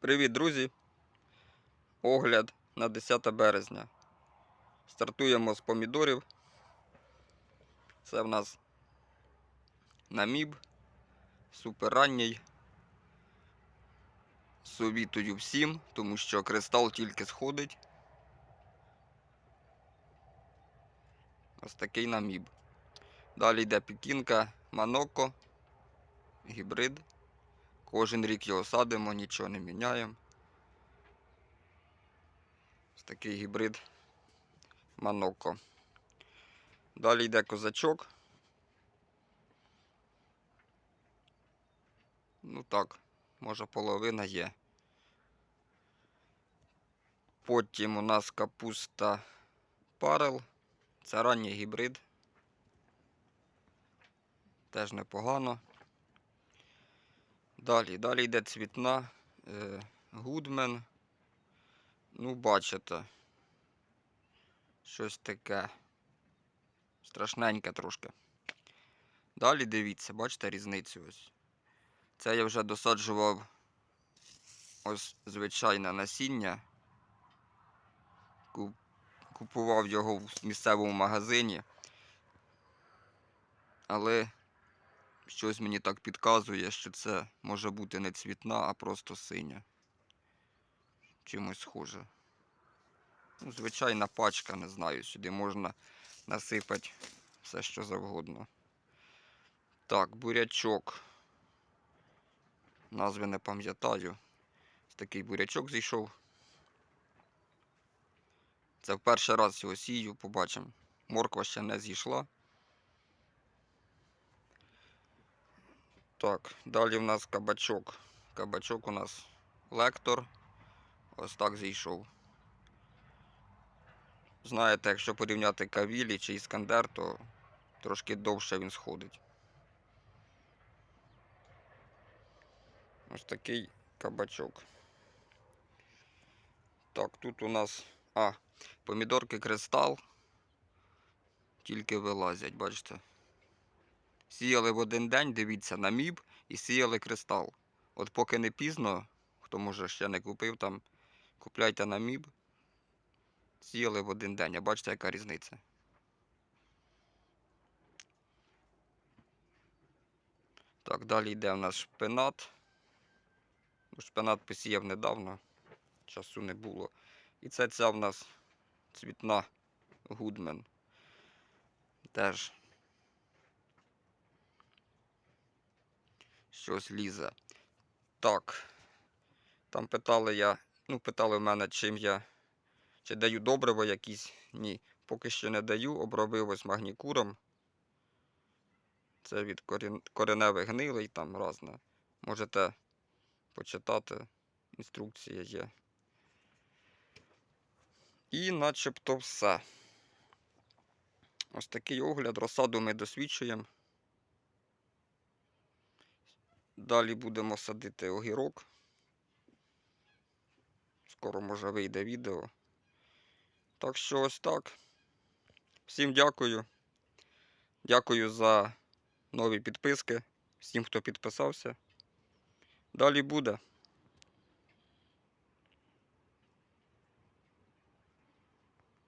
Привіт, друзі! Огляд на 10 березня. Стартуємо з помідорів. Це в нас наміб, суперранній. Совітую всім, тому що кристал тільки сходить. Ось такий наміб. Далі йде пікінка Маноко, гібрид. Кожен рік його садимо, нічого не міняємо. Ось такий гібрид Маноко. Далі йде козачок. Ну так, може половина є. Потім у нас капуста парел. Це ранній гібрид. Теж непогано. Далі, далі йде цвітна, е, гудмен. Ну, бачите. Щось таке. Страшненьке трошки. Далі дивіться, бачите різницю ось. Це я вже досаджував ось звичайне насіння. Купував його в місцевому магазині. Але щось мені так підказує, що це може бути не цвітна, а просто синя. Чимось схоже. Ну, звичайна пачка, не знаю, сюди можна насипати все, що завгодно. Так, бурячок. Назви не пам'ятаю. Такий бурячок зійшов. Це в перший раз його сію, побачимо. Морква ще не зійшла. Так, далі в нас кабачок. Кабачок у нас лектор. Ось так зійшов. Знаєте, якщо порівняти кавілі чи іскандер, то трошки довше він сходить. Ось такий кабачок. Так, тут у нас. А, помідорки кристал. Тільки вилазять, бачите. Сіяли в один день, дивіться, на міб і сіяли кристал. От поки не пізно, хто може ще не купив там, купляйте на міб. Сіяли в один день, а бачите, яка різниця. Так, далі йде у нас шпинат. Ну, Шпинат посіяв недавно, часу не було. І це ця в нас цвітна гудмен. Теж щось лізе. Так. Там питали я, ну, питали в мене, чим я, чи даю добриво якісь. Ні, поки що не даю. Обробив ось магнікуром. Це від корін... кореневих гнилий, там разне. Можете почитати. Інструкція є. І начебто все. Ось такий огляд. Розсаду ми досвідчуємо. Далі будемо садити огірок. Скоро може вийде відео. Так що ось так. Всім дякую. Дякую за нові підписки. Всім, хто підписався. Далі буде.